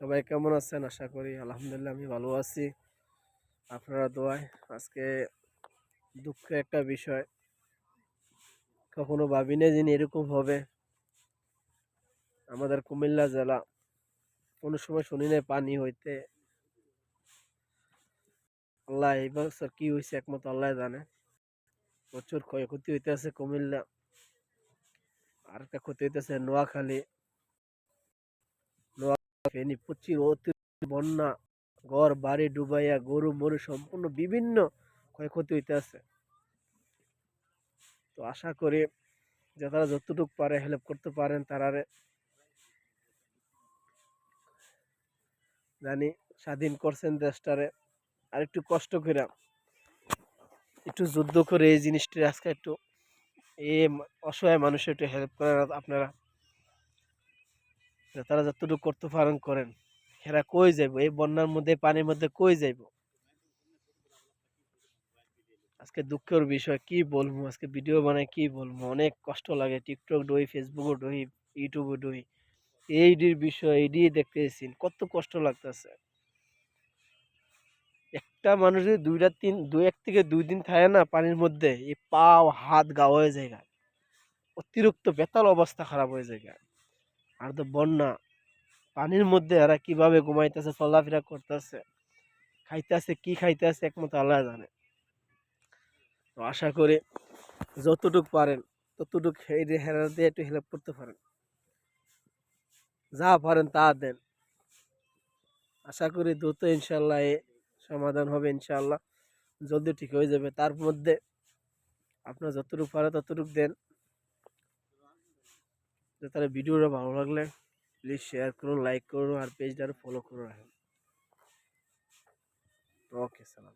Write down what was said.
সবাই কেমন আছেন? আশা করি আলহামদুলিল্লাহ আমি ভালো আছি। আপনারা দোয়ায় আজকে দুঃখের একটা বিষয়। কখনো ভাবিনি যিনি এরকম হবে। আমাদের কুমিল্লা জেলা, কোনো সময় শুনি নাই পানি হইতে। আল্লাহ এই বছর কি হয়েছে একমাত্র আল্লাহ জানে। প্রচুর ক্ষয়ক্ষতি হইতেছে কুমিল্লা। আর একটা ক্ষতি হইতেছে নোয়াখালী। ফেনী প্রচুর অতিরিক্ত বন্যা ঘর বাড়ি, ডুবাইয়া, গরু মরু সম্পূর্ণ বিভিন্ন ক্ষয়ক্ষতি হইতে আছে তো আশা করি যে তারা যতটুকু পারে হেল্প করতে পারেন, তারারে জানি স্বাধীন করছেন দেশটারে। আর একটু কষ্ট করে একটু যুদ্ধ করে এই জিনিসটা আজকে একটু এ ম- অসহায় মানুষের একটু হেল্প করেন আপনারা। যে তারা যতটুকু করতে পারেন করেন, এরা কই যাইব? এই বন্যার মধ্যে পানির মধ্যে কই যাইব? আজকে দুঃখের বিষয়, কি বলব? আজকে ভিডিও বানাই কি বলব? অনেক কষ্ট লাগে। টিকটক ডই ফেসবুকও ডই ইউটিউবে ডই। এইডির বিষয় এইডি দেখতেছি কত কষ্ট লাগতেছে। একটা মানুষ যদি দুইটা তিন, দুই, এক থেকে দুই দিন থাকে না পানির মধ্যে, এই পাও, হাত গা হয়ে যায় অতিরিক্ত বেতাল অবস্থা খারাপ হয়ে যায়। আর তো বন্যা। পানির মধ্যে এরা কীভাবে ঘুমাইতেছে, চলাফেরা করতেছে, খাইতেছে, কি খাইতেছে, একমাত্র আল্লাহ জানে। তো আশা করি যতটুকু পারেন, ততটুকু হেরা দিয়ে একটু হেল্প করতে পারেন। যা পারেন তা দেন। আশা করি দ্রুত ইনশাল্লাহ এ সমাধান হবে ইনশাল্লাহ জলদি ঠিক হয়ে যাবে। তার মধ্যে আপনার যতটুকু পারে ততটুকু দেন। যে তারা ভিডিওটা ভালো লাগলে প্লিজ শেয়ার করুন লাইক করুন আর পেজটা ফলো করুন ওকে সালাম।